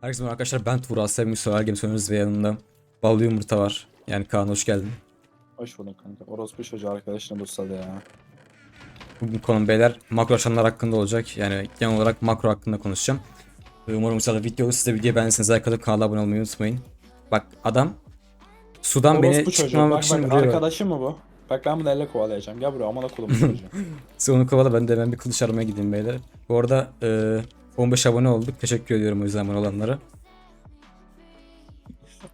Herkese merhaba arkadaşlar ben Tuğra Sevgi Söver Games oynuyoruz ve yanımda Ballı Yumurta var. Yani Kaan hoş geldin. Hoş bulduk kanka. Orospu çocuğu arkadaşını bulsadı ya. Bugün konum beyler makro aşamalar hakkında olacak. Yani genel olarak makro hakkında konuşacağım. Ve Umarım güzel bir video olur. Siz de videoyu beğendiyseniz like atıp kanala abone olmayı unutmayın. Bak adam sudan beni Orospu çocuğu. çıkmamak Bak için bak vuruyor. arkadaşım mı bu? Bak ben bunu elle kovalayacağım. Gel buraya amına kolumu çocuğu. Siz onu kovala ben de hemen bir kılıç aramaya gideyim beyler. Bu arada e, 15 abone olduk. Teşekkür ediyorum o yüzden abone olanlara.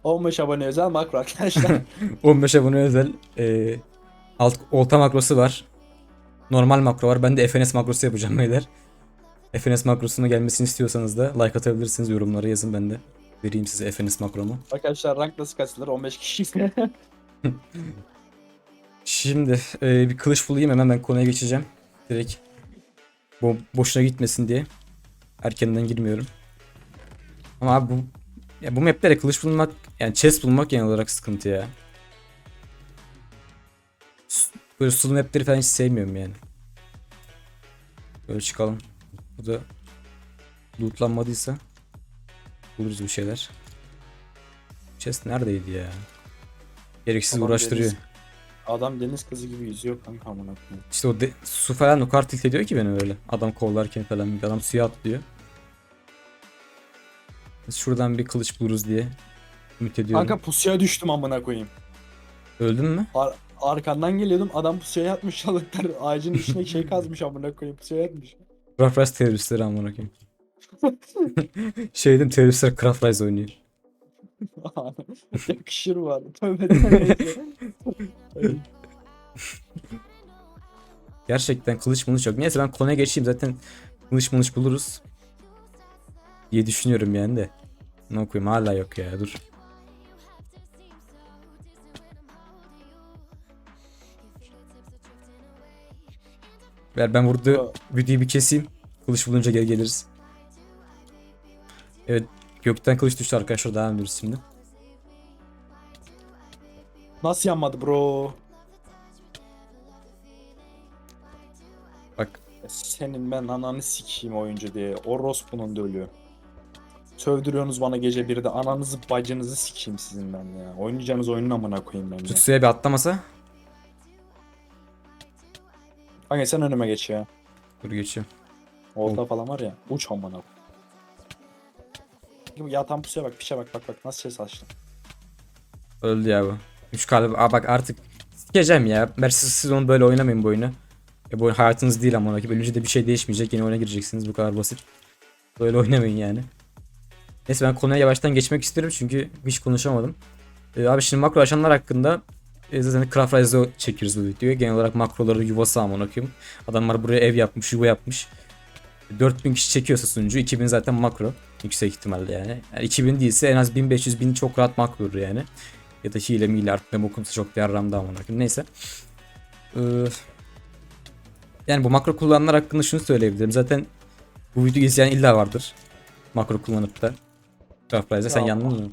15 abone özel makro arkadaşlar. 15 abone özel e, alt, olta makrosu var. Normal makro var. Ben de FNS makrosu yapacağım beyler. FNS makrosuna gelmesini istiyorsanız da like atabilirsiniz. Yorumlara yazın ben de. Vereyim size FNS makromu. arkadaşlar rank nasıl kasılır? 15 kişi. Şimdi e, bir kılıç bulayım hemen ben konuya geçeceğim. Direkt bo boşuna gitmesin diye. Erkenden girmiyorum. Ama abi bu ya bu maplere kılıç bulmak yani chest bulmak genel olarak sıkıntı ya. Böyle sulu mapleri falan hiç sevmiyorum yani. Böyle çıkalım. Bu da lootlanmadıysa buluruz bir şeyler. Chest neredeydi ya? Gereksiz Adam uğraştırıyor. deniz- Adam deniz kızı gibi yüzüyor kanka amına. İşte o de- su falan o tilt ediyor ki beni öyle. Adam kovalarken falan bir adam suya atlıyor. Şuradan bir kılıç buluruz diye ümit ediyorum. Kanka pusuya düştüm amına koyayım. Öldün mü? Ar- arkandan geliyordum adam pusuya yatmış çalıklar ağacın içine şey kazmış amına koyayım pusuya yatmış. Craft Rise teröristleri amına koyayım. şey dedim teröristler Craft Rise oynuyor. Yakışır var. Tövbe. Gerçekten kılıç mılıç yok. Neyse ben konuya geçeyim zaten kılıç mılıç buluruz. diye düşünüyorum yani de. Ne okuyayım hala yok ya dur. Ver ben burada videoyu bir keseyim. Kılıç bulunca geri geliriz. Evet gökten kılıç düştü arkadaşlar devam ediyoruz şimdi. Nasıl yanmadı bro? Bak Senin ben ananı sikeyim oyuncu diye. Orospu'nun da ölüyor. Sövdürüyorsunuz bana gece birde. Ananızı bacınızı sikeyim sizin ben ya. Oynayacağınız oyunun amına koyayım ben ya. bir atlamasa. Kanka sen önüme geç ya. Dur geçiyorum. Olta falan var ya. Uç amına. koyayım. Yatan pusuya bak pişe bak bak bak nasıl ses açtım. Öldü ya bu. 3 kalbi. Aa bak artık sikeceğim ya. Mersiz siz onu böyle oynamayın bu oyunu. Ya bu oyun hayatınız değil ama ki ölünce de bir şey değişmeyecek. Yeni oyuna gireceksiniz bu kadar basit. Böyle oynamayın yani. Neyse ben konuya yavaştan geçmek istiyorum çünkü hiç konuşamadım. Ee, abi şimdi makro ajanlar hakkında e, zaten Craft Rise'da çekiyoruz bu videoyu. Genel olarak makroları yuvası amına koyayım. Adamlar buraya ev yapmış, yuva yapmış. 4000 kişi çekiyorsa sunucu 2000 zaten makro yüksek ihtimalle yani. yani 2000 değilse en az 1500 bin çok rahat makrodur yani. Ya da hile miyle artık ne bokumsa çok değer ramda amına. Neyse. Ee, yani bu makro kullananlar hakkında şunu söyleyebilirim. Zaten bu videoyu izleyen illa vardır. Makro kullanıp da. Rise'e sen Ya. yandın mı?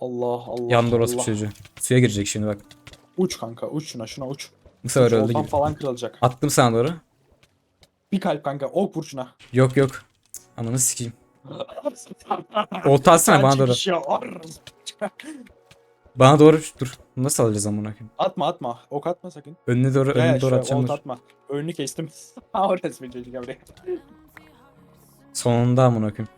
Allah Allah. Yandı orası Allah. çocuğu. Suya girecek şimdi bak. Uç kanka uç şuna şuna uç. Bu sefer öldü oltan gibi. falan kırılacak. Attım sana doğru. Bir kalp kanka ok vur şuna. Yok yok. Ananı sikeyim. Olta atsana bana doğru. Var? Bana doğru dur. Nasıl alacağız amına koyayım? Atma atma. Ok atma sakın. Önüne doğru önüne doğru şuraya atacağım olta dur. atma. Önünü kestim. Ha orası bir çocuk abi. Sonunda amına koyayım.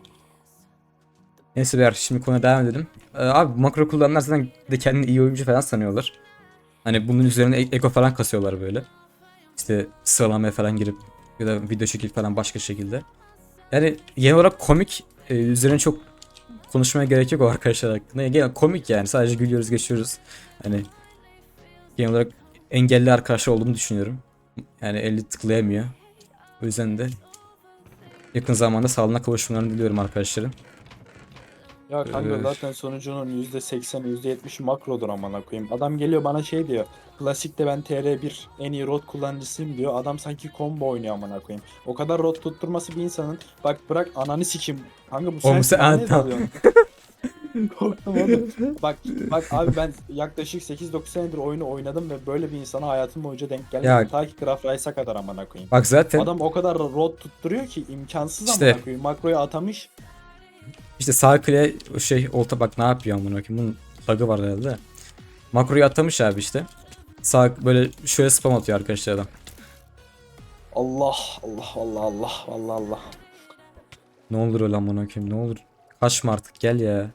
Neyse beyler şimdi konuya devam edelim. Ee, abi makro kullananlar zaten de kendini iyi oyuncu falan sanıyorlar. Hani bunun üzerine eko falan kasıyorlar böyle. İşte sıralamaya falan girip ya da video çekip falan başka şekilde. Yani genel olarak komik e, üzerine çok konuşmaya gerek yok o arkadaşlar hakkında. Yani genel komik yani sadece gülüyoruz geçiyoruz. Hani genel olarak engelli arkadaşlar olduğunu düşünüyorum. Yani eli tıklayamıyor. O yüzden de yakın zamanda sağlığına kavuşmalarını diliyorum arkadaşlarım. Ya kanka Öf. zaten sonucunun %80'i %70'i makrodur amına koyayım. Adam geliyor bana şey diyor. Klasikte ben TR1 en iyi rot kullanıcısıyım diyor. Adam sanki combo oynuyor amına koyayım. O kadar rot tutturması bir insanın bak bırak ananı sikim. Kanka bu Oğlum sen ne tamam. dalıyorsun? Korktum oğlum. Bak bak abi ben yaklaşık 8-9 senedir oyunu oynadım ve böyle bir insana hayatım boyunca denk gelmedim. Ya- Ta ki Craft Rice'a kadar amına koyayım. Bak zaten Adam o kadar rot tutturuyor ki imkansız İşte. amına koyayım. Makroyu atamış. İşte sağ kule şey olta bak ne yapıyor amına koyayım. Bunun bug'ı var herhalde. Makroyu atamış abi işte. Sağ böyle şöyle spam atıyor arkadaşlar adam. Allah Allah Allah Allah Allah Allah. Ne olur öyle amına koyayım ne olur. Kaçma artık gel ya.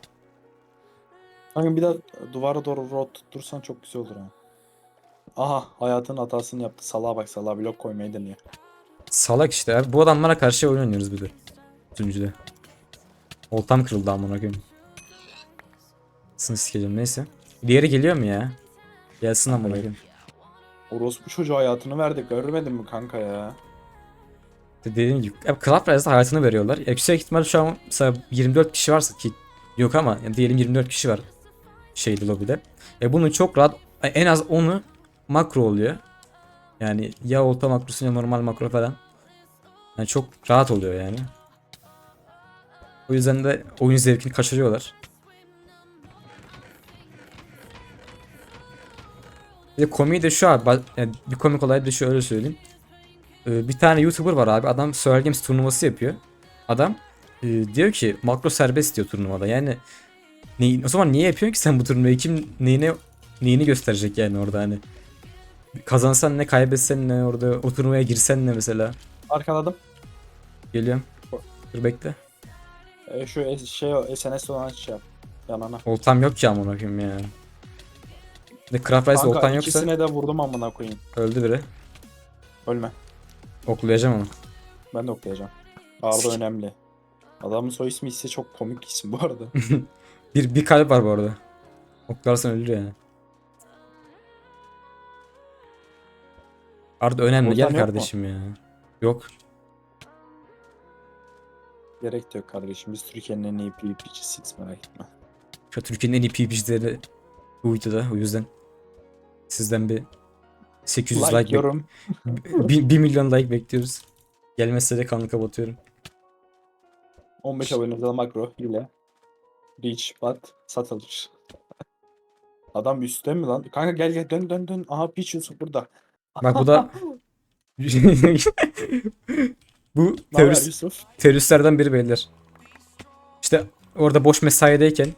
Kanka bir de duvara doğru rot tuttursan çok güzel olur ha. Aha hayatın hatasını yaptı. Salağa bak salağa blok koymayı deniyor. Salak işte abi. Bu adamlara karşı oyun oynuyoruz bir de. Üçüncüde. Oltam kırıldı amına koyayım. Sını sikeceğim neyse. Diğeri geliyor mu ya? Gelsin amına koyayım. Orospu çocuğu hayatını verdik. Görmedin mi kanka ya? Dediğim gibi. Abi Club Rise'da hayatını veriyorlar. Yüksek ihtimal şu an mesela 24 kişi varsa ki yok ama yani diyelim 24 kişi var şeyde lobide. E bunun çok rahat en az 10'u makro oluyor. Yani ya olta makrosu ya normal makro falan. Yani çok rahat oluyor yani. O yüzden de oyun zevkini kaçırıyorlar. Bir de komiği de şu abi. Yani bir komik olay da şu öyle söyleyeyim. Ee, bir tane YouTuber var abi. Adam Survival Games turnuvası yapıyor. Adam e, diyor ki makro serbest diyor turnuvada. Yani ne, o zaman niye yapıyorsun ki sen bu turnuvayı? Kim neyine neyini gösterecek yani orada hani? Kazansan ne kaybetsen ne orada o turnuvaya girsen ne mesela. Arkaladım. Geliyorum. Dur bekle. E, şu şey o SNS olan şey yap. Yanana. Oltam yok ki amına koyayım ya. Ne Craft Rice oltan yoksa ikisine de vurdum amına koyayım. öldü biri. Ölme. Oklayacağım onu. Ben de okuyacağım. Arda önemli. Adamın soy ismi ise çok komik isim bu arada. Bir, bir kalp var bu arada. Oklarsan ölür yani. Arda önemli Oltan gel yok mu? kardeşim ya. Yok. Gerek de yok kardeşim. Biz Türkiye'nin en iyi PvP'cisiyiz merak etme. Şu Türkiye'nin en iyi PvP'cileri bu videoda o yüzden sizden bir 800 like, Like yorum. 1, milyon like bekliyoruz. Gelmezse de kanalı kapatıyorum. 15 abone makro ile. Reach but satılır. Adam üstte mi lan? Kanka gel gel dön dön dön. Aha Peach Yusuf burada. Bak bu da bu terörist, Yusuf? teröristlerden biri beyler. İşte orada boş mesaideyken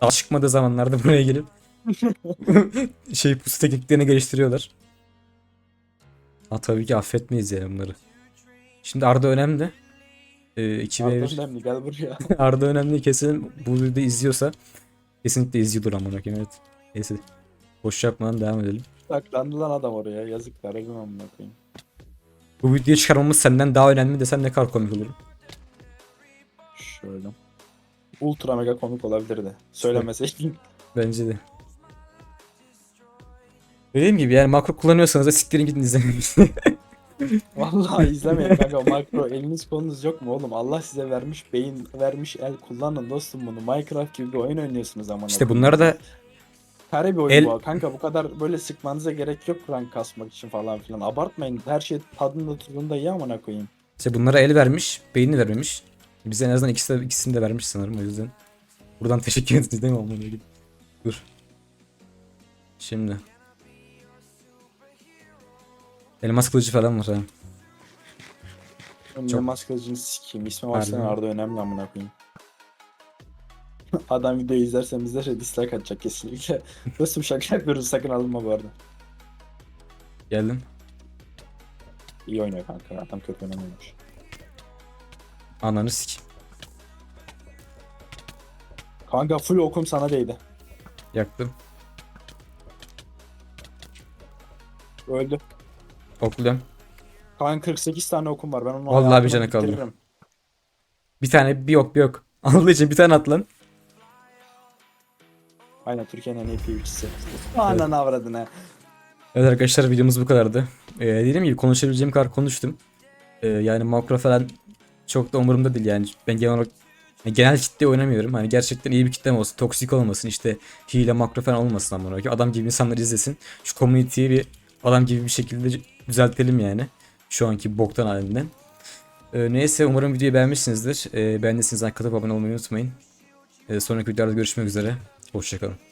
daha çıkmadığı zamanlarda buraya gelip şey pusu tekniklerini geliştiriyorlar. Ha tabii ki affetmeyiz yani bunları. Şimdi Arda önemli. Ee, 2v1 Arda önemli gel buraya. Arda önemli kesin bu videoda izliyorsa kesinlikle izliyordur amına koyayım evet. Neyse. Boş yapmadan devam edelim. Saklandı lan adam oraya. Yazıklar. Özüm amına koyayım. Bu videoyu çıkarmamız senden daha önemli desem ne kadar komik olur. Şöyle. Ultra mega komik olabilirdi. Söylemeseydin. Bence de. Dediğim gibi yani makro kullanıyorsanız da siktirin gidin izlemeyin. Vallahi izlemeyin kanka makro eliniz kolunuz yok mu oğlum? Allah size vermiş beyin vermiş el kullanın dostum bunu. Minecraft gibi bir oyun oynuyorsunuz ama. işte bunları da Kare bir oyun El- bu. Kanka bu kadar böyle sıkmanıza gerek yok rank kasmak için falan filan. Abartmayın. Her şey tadında tuzunda iyi amına koyayım. işte bunlara el vermiş, beynini vermemiş. Bize en azından ikisi de, ikisini de vermiş sanırım o yüzden. Buradan teşekkür ederiz değil mi amına koyayım? Dur. Şimdi. Elmas kılıcı falan var ha. Çok- maskacını sikeyim. İsmi mi? Arda önemli amına koyayım. Adam videoyu izlersen izlerse dislike atacak kesinlikle. Dostum şaka yapıyoruz sakın alınma bu arada. Geldim. İyi oynuyor kanka. Adam kötü oynamıyormuş. Ananı sik. Kanka full okum sana değdi. Yaktım. Öldü. Okluyorum. Kanka 48 tane okum var. Ben onu Vallahi bir canı kaldı. bitiririm. Bir tane bir yok bir yok. Allah için bir tane at lan. Aynen Türkiye'nin en iyi PvP'si. Anan avradına. Evet arkadaşlar videomuz bu kadardı. Ee, dediğim gibi konuşabileceğim kadar konuştum. Ee, yani makro falan çok da umurumda değil yani. Ben genel olarak yani genel kitle oynamıyorum. Hani gerçekten iyi bir kitlem olsun, toksik olmasın, işte hile makro falan olmasın ama ki adam gibi insanlar izlesin. Şu community'yi bir adam gibi bir şekilde düzeltelim yani. Şu anki boktan halinden. Ee, neyse umarım videoyu beğenmişsinizdir. Ee, beğendiyseniz like atıp abone olmayı unutmayın. Ee, sonraki videolarda görüşmek üzere. Hoşçakalın.